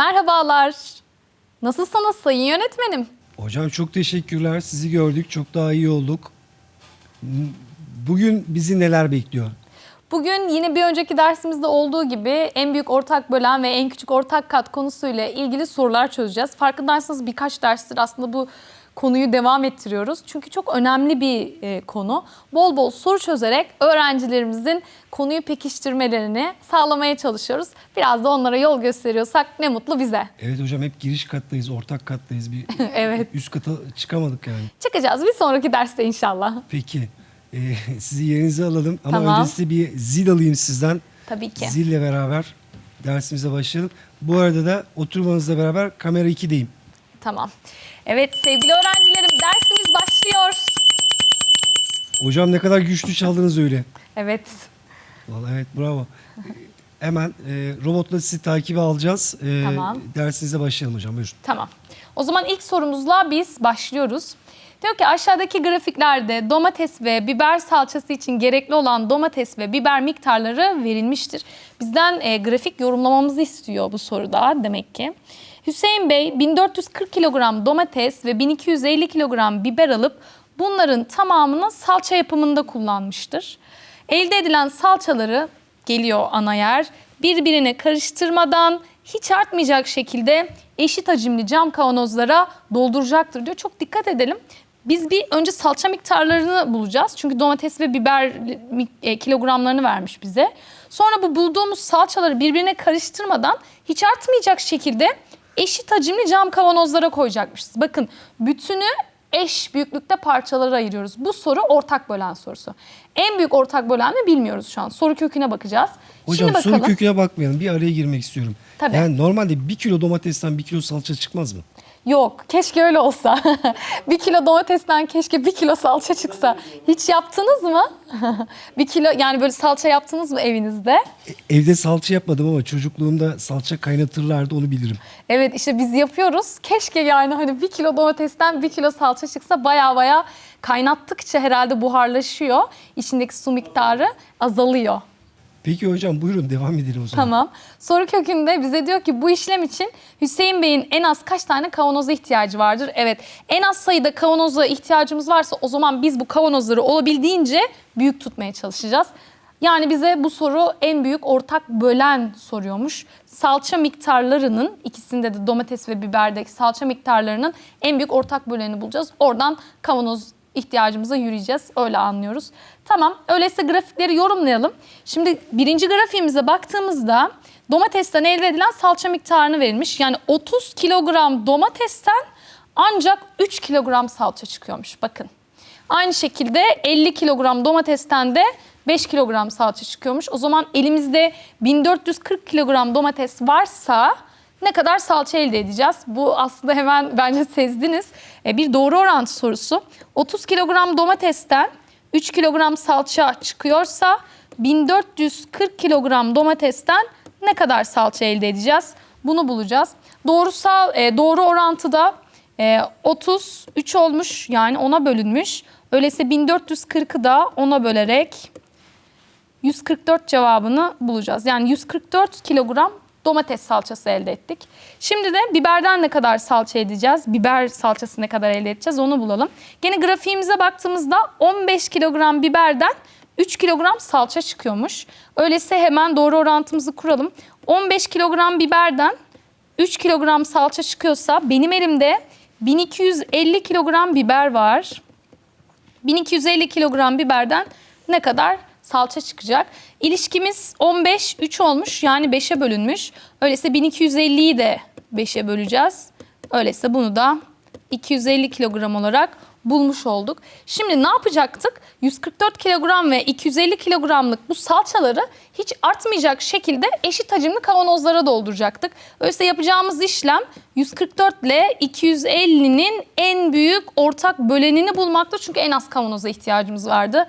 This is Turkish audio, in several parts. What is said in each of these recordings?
Merhabalar. Nasılsınız sayın yönetmenim? Hocam çok teşekkürler. Sizi gördük. Çok daha iyi olduk. Bugün bizi neler bekliyor? Bugün yine bir önceki dersimizde olduğu gibi en büyük ortak bölen ve en küçük ortak kat konusuyla ilgili sorular çözeceğiz. Farkındaysanız birkaç derstir aslında bu konuyu devam ettiriyoruz. Çünkü çok önemli bir e, konu. Bol bol soru çözerek öğrencilerimizin konuyu pekiştirmelerini sağlamaya çalışıyoruz. Biraz da onlara yol gösteriyorsak ne mutlu bize. Evet hocam hep giriş kattayız, ortak kattayız. Bir Evet. üst kata çıkamadık yani. Çıkacağız bir sonraki derste inşallah. Peki. e, sizi yerinize alalım ama Tamam. öncesinde bir zil alayım sizden. Tabii ki. Zille beraber dersimize başlayalım. Bu arada da oturmanızla beraber kamera 2'deyim. Tamam. Evet sevgili öğrencilerim dersimiz başlıyor. Hocam ne kadar güçlü çaldınız öyle. Evet. Vallahi evet bravo. Hemen e, robotla sizi takibe alacağız. E, Tamam. Dersinize başlayalım hocam. Buyurun. Tamam. O zaman ilk sorumuzla biz başlıyoruz. Diyor ki aşağıdaki grafiklerde domates ve biber salçası için gerekli olan domates ve biber miktarları verilmiştir. Bizden e, grafik yorumlamamızı istiyor bu soruda demek ki. Hüseyin Bey 1440 kilogram domates ve 1250 kilogram biber alıp bunların tamamını salça yapımında kullanmıştır. Elde edilen salçaları geliyor ana yer birbirine karıştırmadan hiç artmayacak şekilde eşit hacimli cam kavanozlara dolduracaktır diyor. Çok dikkat edelim. Biz bir önce salça miktarlarını bulacağız. Çünkü domates ve biber e, kilogramlarını vermiş bize. Sonra bu bulduğumuz salçaları birbirine karıştırmadan hiç artmayacak şekilde eşit hacimli cam kavanozlara koyacakmışız. Bakın bütünü eş büyüklükte parçalara ayırıyoruz. Bu soru ortak bölen sorusu. En büyük ortak bölen mi bilmiyoruz şu an. Soru köküne bakacağız. Hocam Şimdi soru bakalım. köküne bakmayalım. Bir araya girmek istiyorum. Tabii. Yani normalde bir kilo domatesten bir kilo salça çıkmaz mı? Yok keşke öyle olsa. bir kilo domatesten keşke bir kilo salça çıksa. Hiç yaptınız mı? bir kilo yani böyle salça yaptınız mı evinizde? E, Evde salça yapmadım ama çocukluğumda salça kaynatırlardı onu bilirim. Evet işte biz yapıyoruz. Keşke yani hani bir kilo domatesten bir kilo salça çıksa baya baya kaynattıkça herhalde buharlaşıyor. İçindeki su miktarı azalıyor. Peki hocam buyurun devam edelim o zaman. Tamam. Soru kökünde bize diyor ki bu işlem için Hüseyin Bey'in en az kaç tane kavanoza ihtiyacı vardır? Evet. En az sayıda kavanoza ihtiyacımız varsa o zaman biz bu kavanozları olabildiğince büyük tutmaya çalışacağız. Yani bize bu soru en büyük ortak bölen soruyormuş. Salça miktarlarının ikisinde de domates ve biberdeki salça miktarlarının en büyük ortak böleni bulacağız. Oradan kavanoz ihtiyacımıza yürüyeceğiz. Öyle anlıyoruz. Tamam öyleyse grafikleri yorumlayalım. Şimdi birinci grafiğimize baktığımızda domatesten elde edilen salça miktarını verilmiş. Yani 30 kilogram domatesten ancak 3 kilogram salça çıkıyormuş bakın. Aynı şekilde 50 kilogram domatesten de 5 kilogram salça çıkıyormuş. O zaman elimizde 1440 kilogram domates varsa ne kadar salça elde edeceğiz? Bu aslında hemen bence sezdiniz. E, Bir doğru orantı sorusu. 30 kilogram domatesten 3 kilogram salça çıkıyorsa 1440 kilogram domatesten ne kadar salça elde edeceğiz? Bunu bulacağız. Doğrusal, e, doğru orantıda e, 33 olmuş yani 10'a bölünmüş. Öyleyse 1440'ı da 10'a bölerek 144 cevabını bulacağız. Yani 144 kilogram domates salçası elde ettik. Şimdi de biberden ne kadar salça edeceğiz? Biber salçası ne kadar elde edeceğiz onu bulalım. Gene grafiğimize baktığımızda 15 kilogram biberden 3 kilogram salça çıkıyormuş. Öyleyse hemen doğru orantımızı kuralım. 15 kilogram biberden 3 kilogram salça çıkıyorsa benim elimde 1250 kilogram biber var. 1250 kilogram biberden ne kadar salça çıkacak? İlişkimiz 15, 3 olmuş yani 5'e bölünmüş. Öyleyse 1250'yi de 5'e böleceğiz. Öyleyse bunu da 250 kilogram olarak bulmuş olduk. Şimdi ne yapacaktık? 144 kilogram ve 250 kilogramlık bu salçaları hiç artmayacak şekilde eşit hacimli kavanozlara dolduracaktık. Öyleyse yapacağımız işlem 144 ile 250'nin en büyük ortak bölenini bulmaktı. Çünkü en az kavanoza ihtiyacımız vardı.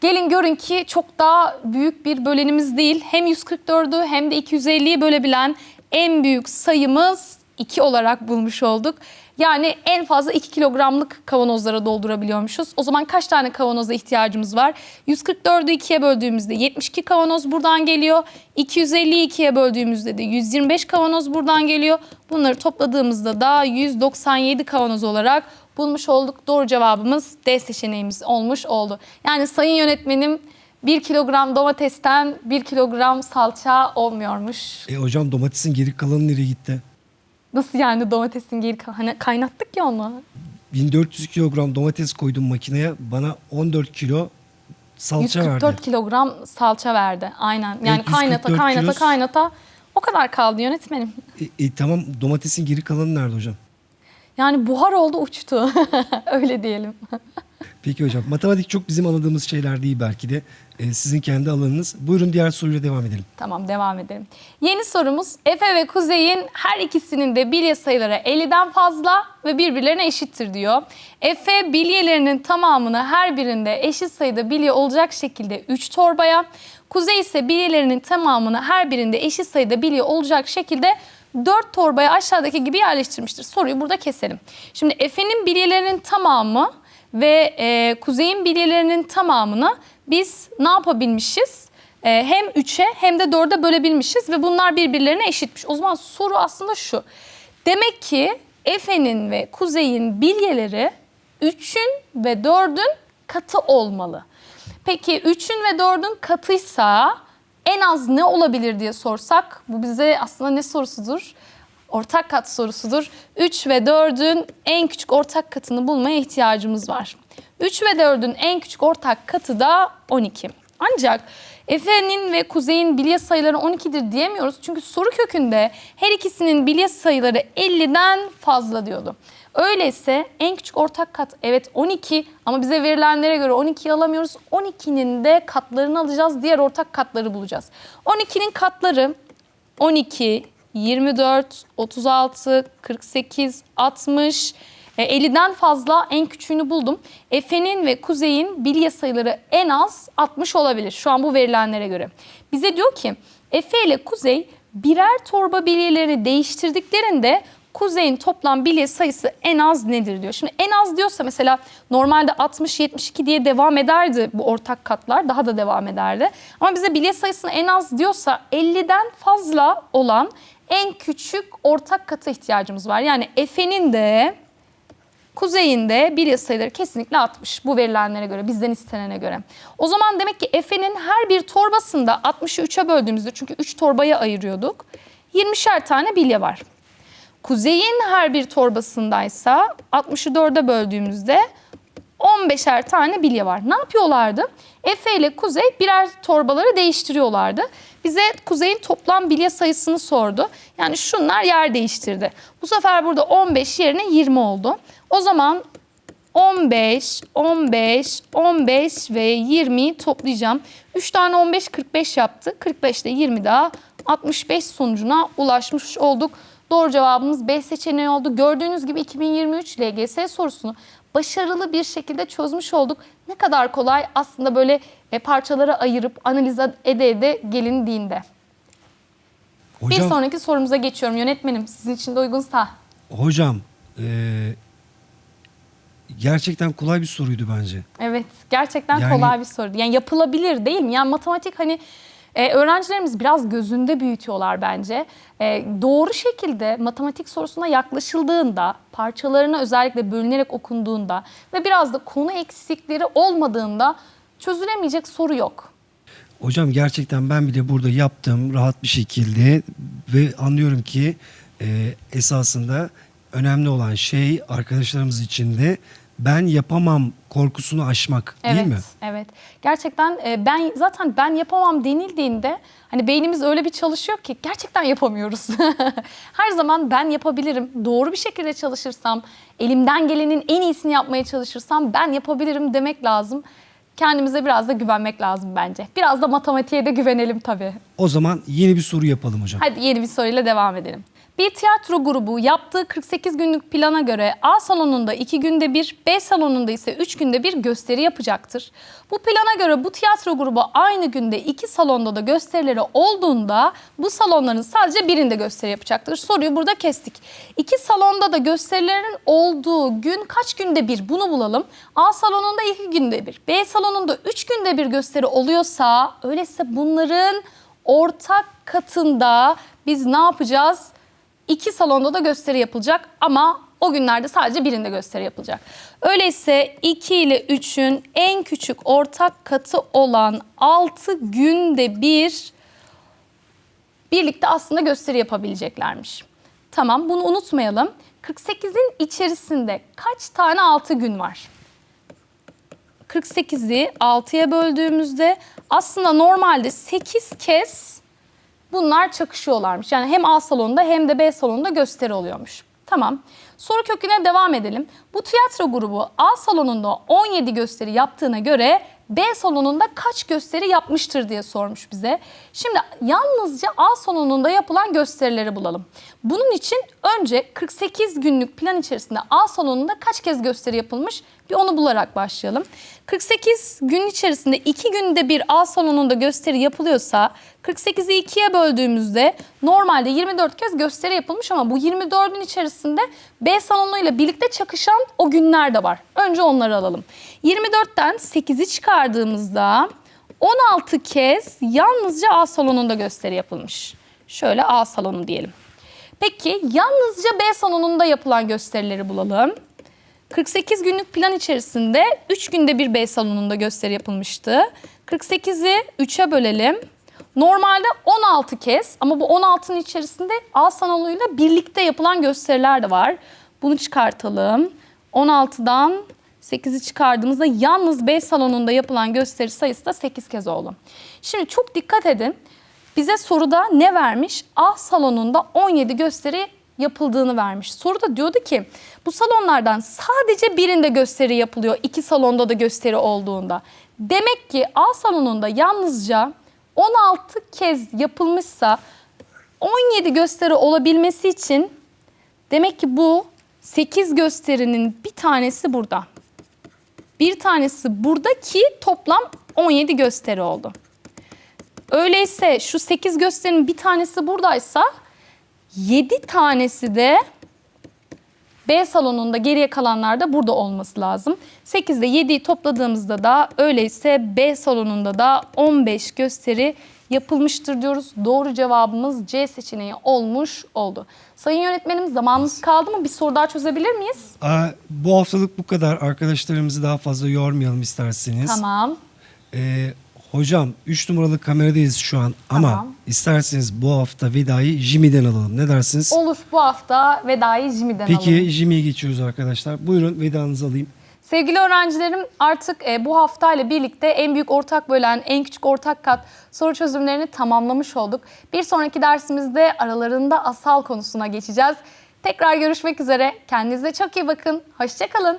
Gelin görün ki çok daha büyük bir bölenimiz değil. Hem 144'ü hem de 250'yi bölebilen en büyük sayımız 2 olarak bulmuş olduk. Yani en fazla 2 kilogramlık kavanozlara doldurabiliyormuşuz. O zaman kaç tane kavanoza ihtiyacımız var? 144'ü 2'ye böldüğümüzde 72 kavanoz buradan geliyor. 250'yi 2'ye böldüğümüzde de 125 kavanoz buradan geliyor. Bunları topladığımızda da 197 kavanoz olarak bulmuş olduk. Doğru cevabımız D seçeneğimiz olmuş oldu. Yani sayın yönetmenim 1 kilogram domatesten 1 kilogram salça olmuyormuş. E hocam domatesin geri kalanı nereye gitti? Nasıl yani domatesin geri kalan? Hani kaynattık ya onu. 1400 kilogram domates koydum makineye. Bana 14 kilo salça 144 verdi. kilogram salça verdi. Aynen. Yani Evet, kaynata 144 kaynata kilos. kaynata o kadar kaldı yönetmenim. E, e, tamam domatesin geri kalanı nerede hocam? Yani buhar oldu uçtu. Öyle diyelim. Peki hocam matematik çok bizim anladığımız şeyler değil belki de. E, sizin kendi alanınız. Buyurun diğer soruyla devam edelim. Tamam devam edelim. Yeni sorumuz Efe ve Kuzey'in her ikisinin de bilye sayıları 50'den fazla ve birbirlerine eşittir diyor. Efe bilyelerinin tamamını her birinde eşit sayıda bilye olacak şekilde 3 torbaya, Kuzey ise bilyelerinin tamamını her birinde eşit sayıda bilye olacak şekilde 4 torbaya aşağıdaki gibi yerleştirmiştir. Soruyu burada keselim. Şimdi Efe'nin bilyelerinin tamamı ve e, Kuzey'in bilyelerinin tamamını biz ne yapabilmişiz? E, hem 3'e hem de 4'e bölebilmişiz ve bunlar birbirlerine eşitmiş. O zaman soru aslında şu. Demek ki Efe'nin ve Kuzey'in bilyeleri 3'ün ve 4'ün katı olmalı. Peki 3'ün ve 4'ün katıysa en az ne olabilir diye sorsak bu bize aslında ne sorusudur? Ortak kat sorusudur. 3 ve 4'ün en küçük ortak katını bulmaya ihtiyacımız var. 3 ve 4'ün en küçük ortak katı da 12. Ancak Efe'nin ve Kuzey'in bilye sayıları 12'dir diyemiyoruz. Çünkü soru kökünde her ikisinin bilye sayıları 50'den fazla diyordu. Öyleyse en küçük ortak kat evet 12 ama bize verilenlere göre 12'yi alamıyoruz. 12'nin de katlarını alacağız. Diğer ortak katları bulacağız. 12'nin katları 12, 24, 36, 48, 60, e, 50'den fazla en küçüğünü buldum. Efe'nin ve Kuzey'in bilye sayıları en az 60 olabilir şu an bu verilenlere göre. Bize diyor ki Efe ile Kuzey birer torba bilyeleri değiştirdiklerinde Kuzey'in toplam bilye sayısı en az nedir diyor. Şimdi en az diyorsa mesela normalde 60-72 diye devam ederdi bu ortak katlar. Daha da devam ederdi. Ama bize bilye sayısını en az diyorsa 50'den fazla olan en küçük ortak kata ihtiyacımız var. Yani Efe'nin de Kuzey'in de bilye sayıları kesinlikle 60 bu verilenlere göre, bizden istenene göre. O zaman demek ki Efe'nin her bir torbasında 60'ı 3'e böldüğümüzde çünkü 3 torbaya ayırıyorduk. 20'şer tane bilye var. Kuzey'in her bir torbasındaysa 60'ı 4'e böldüğümüzde 15'er tane bilye var. Ne yapıyorlardı? Efe ile Kuzey birer torbaları değiştiriyorlardı. Bize Kuzey'in toplam bilye sayısını sordu. Yani şunlar yer değiştirdi. Bu sefer burada 15 yerine 20 oldu. O zaman 15, 15, 15 ve 20'yi toplayacağım. 3 tane 15 45 yaptı. 45 ile 20 daha 65 sonucuna ulaşmış olduk. Doğru cevabımız B seçeneği oldu. Gördüğünüz gibi 2023 LGS sorusunu başarılı bir şekilde çözmüş olduk. Ne kadar kolay aslında böyle e, parçalara ayırıp analiz ede ede gelindiğinde. Bir Hocam, sonraki sorumuza geçiyorum yönetmenim. Sizin için de uygunsa. hocam e, gerçekten kolay bir soruydu bence. Evet gerçekten Yani- kolay bir soru. Yani yapılabilir değil mi? Yani matematik hani e, öğrencilerimiz biraz gözünde büyütüyorlar bence. E, doğru şekilde matematik sorusuna yaklaşıldığında, parçalarına özellikle bölünerek okunduğunda ve biraz da konu eksikleri olmadığında çözülemeyecek soru yok. Hocam gerçekten ben bile burada yaptım rahat bir şekilde ve anlıyorum ki e, esasında önemli olan şey arkadaşlarımız için de ben yapamam korkusunu aşmak Evet, değil mi? evet. Gerçekten e, ben zaten ben yapamam denildiğinde hani beynimiz öyle bir çalışıyor ki gerçekten yapamıyoruz. Her zaman ben yapabilirim. Doğru bir şekilde çalışırsam, elimden gelenin en iyisini yapmaya çalışırsam ben yapabilirim demek lazım. Kendimize biraz da güvenmek lazım bence. Biraz da matematiğe de güvenelim tabii. O zaman yeni bir soru yapalım hocam. Hadi yeni bir soruyla devam edelim. Bir tiyatro grubu yaptığı 48 günlük plana göre A salonunda 2 günde bir, B salonunda ise 3 günde bir gösteri yapacaktır. Bu plana göre bu tiyatro grubu aynı günde iki salonda da gösterileri olduğunda bu salonların sadece birinde gösteri yapacaktır. Soruyu burada kestik. İki salonda da gösterilerin olduğu gün kaç günde bir bunu bulalım. A salonunda 2 günde bir, B salonunda 3 günde bir gösteri oluyorsa öyleyse bunların ortak katında biz ne yapacağız? İki salonda da gösteri yapılacak ama o günlerde sadece birinde gösteri yapılacak. Öyleyse 2 ile 3'ün en küçük ortak katı olan 6 günde bir birlikte aslında gösteri yapabileceklermiş. Tamam bunu unutmayalım. 48'in içerisinde kaç tane 6 gün var? 48'i 6'ya böldüğümüzde aslında normalde 8 kez bunlar çakışıyorlarmış. Yani hem A salonunda hem de B salonunda gösteri oluyormuş. Tamam. Soru köküne devam edelim. Bu tiyatro grubu A salonunda 17 gösteri yaptığına göre B salonunda kaç gösteri yapmıştır diye sormuş bize. Şimdi yalnızca A salonunda yapılan gösterileri bulalım. Bunun için önce 48 günlük plan içerisinde A salonunda kaç kez gösteri yapılmış bir onu bularak başlayalım. 48 gün içerisinde 2 günde bir A salonunda gösteri yapılıyorsa 48'i 2'ye böldüğümüzde normalde 24 kez gösteri yapılmış ama bu 24'ün içerisinde B salonuyla birlikte çakışan o günler de var. Önce onları alalım. 24'ten 8'i çıkardığımızda 16 kez yalnızca A salonunda gösteri yapılmış. Şöyle A salonu diyelim. Peki yalnızca B salonunda yapılan gösterileri bulalım. 48 günlük plan içerisinde 3 günde bir B salonunda gösteri yapılmıştı. 48'i 3'e bölelim. Normalde 16 kez ama bu 16'nın içerisinde A salonuyla birlikte yapılan gösteriler de var. Bunu çıkartalım. 16'dan 8'i çıkardığımızda yalnız B salonunda yapılan gösteri sayısı da 8 kez oldu. Şimdi çok dikkat edin. Bize soruda ne vermiş? A salonunda 17 gösteri yapıldığını vermiş. Soruda diyordu ki bu salonlardan sadece birinde gösteri yapılıyor. iki salonda da gösteri olduğunda. Demek ki A salonunda yalnızca 16 kez yapılmışsa 17 gösteri olabilmesi için demek ki bu 8 gösterinin bir tanesi burada. Bir tanesi burada ki toplam 17 gösteri oldu. Öyleyse şu 8 gösterinin bir tanesi buradaysa 7 tanesi de B salonunda geriye kalanlar da burada olması lazım. 8 ile 7'yi topladığımızda da öyleyse B salonunda da 15 gösteri yapılmıştır diyoruz. Doğru cevabımız C seçeneği olmuş oldu. Sayın yönetmenim zamanımız kaldı mı? Bir soru daha çözebilir miyiz? Aa, bu haftalık bu kadar. Arkadaşlarımızı daha fazla yormayalım isterseniz. Tamam. Ee, hocam 3 numaralı kameradayız şu an ama Tamam. isterseniz bu hafta vedayı Jimmy'den alalım. Ne dersiniz? Olur bu hafta vedayı Jimmy'den Peki alalım. Jimmy'ye geçiyoruz arkadaşlar. Buyurun vedanızı alayım. Sevgili öğrencilerim artık e, bu haftayla birlikte en büyük ortak bölen, en küçük ortak kat soru çözümlerini tamamlamış olduk. Bir sonraki dersimizde aralarında asal konusuna geçeceğiz. Tekrar görüşmek üzere. Kendinize çok iyi bakın. Hoşçakalın.